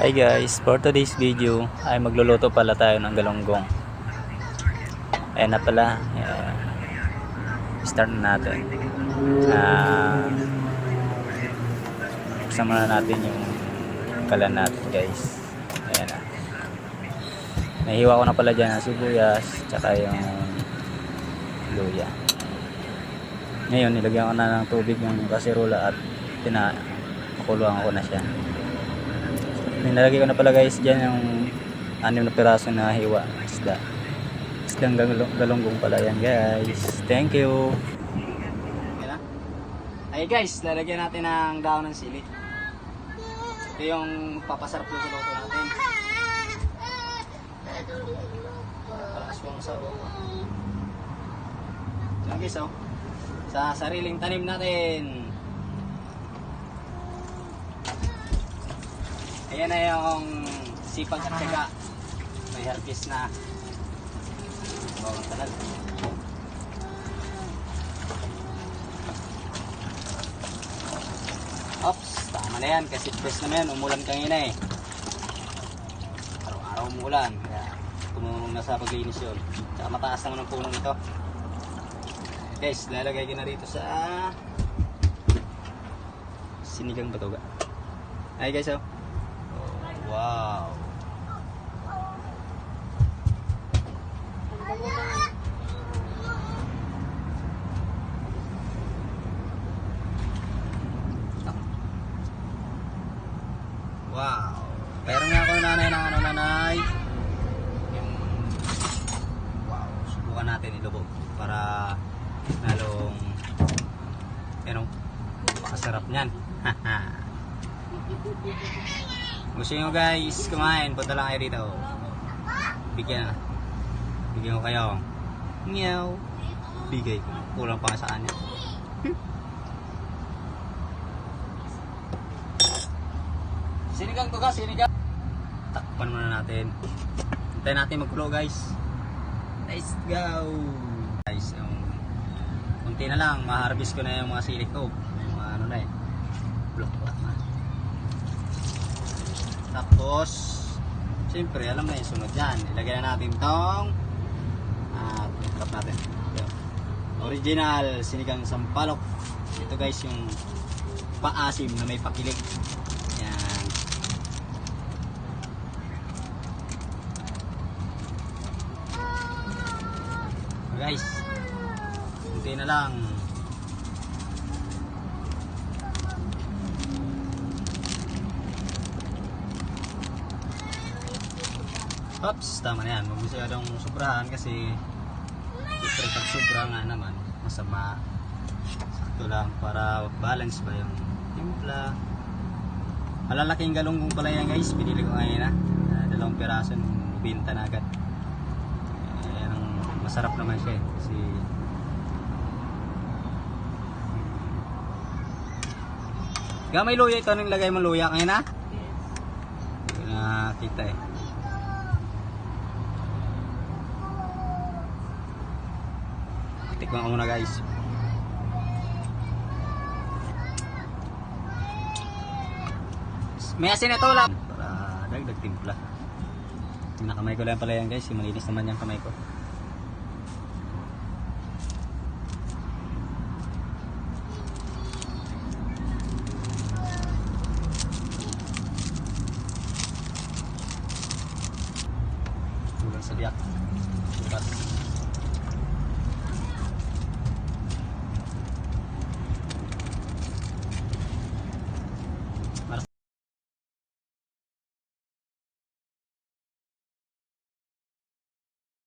Hi guys, for today's video ay magluluto pala tayo ng galonggong. Ayan na pala. Ayan. Start na natin. Ah, buksan muna natin yung kalan natin guys. Ayan na. Nahiwa ko na pala dyan ang sibuyas tsaka yung luya. Ngayon, nilagyan ko na ng tubig yung kaserola at pinakuluan ko na siya. Nilalagay ko na pala guys dyan yung anim na piraso na hiwa isda. Isdang galong- galonggong pala yan guys. Thank you. Ay guys, lalagyan natin ng daon ng sili. Ito yung papasarap sa luto natin. Para aswang sa Yan guys oh. Sa sariling tanim natin. Ayan na yung sipag at syaga. May harvest na. Bawang talag. Ops, tama na yan. Kasi fresh naman yan. Umulan kanina eh. Araw-araw umulan. Kaya tumulong na sa paglinis yun. Tsaka mataas naman ang punong ito. Guys, lalagay ko na rito sa sinigang batuga. Ay guys, oh. Wow. Wow. Pero nga ako nanay ng ano nanay. Wow, subukan natin ilubog para lalong ano, makasarap niyan. Gusto nyo guys kumain, punta lang kayo dito. Bigyan. Bigyan ko kayo. Meow. Bigay ko. Kulang pa sa kanya. Sinigang to ka, sinigang. Takpan muna natin. Hintayin natin magkulo guys. Let's go. Guys, yung kunti na lang, ma-harvest ko na yung mga silik ko. Yung mga ano na eh. Block block na. Tapos, siyempre, alam na yung sunod yan. Ilagay na natin tong at tap natin. Ito. Original sinigang sampalok. Ito guys yung paasim na may pakilig. Yan. Guys, hindi na lang. Ops, tama na yan. Huwag masyadong sobrahan kasi siyempre pag sobra nga naman, masama. Sakto lang para balance ba yung timpla. Malalaking galunggong pala yan guys. Pinili ko ngayon na. Uh, dalawang piraso nung binta na agad. Eh, ang masarap naman siya eh. Kasi Gamay luya ito nung lagay mo luya ngayon na? Hindi ko nakita eh. Tikman ko muna guys. May asin ito lang. Para dagdag timpla. Nakamay ko lang pala yan guys. Malinis naman yung kamay ko. Tulang sa biyak. Bukas.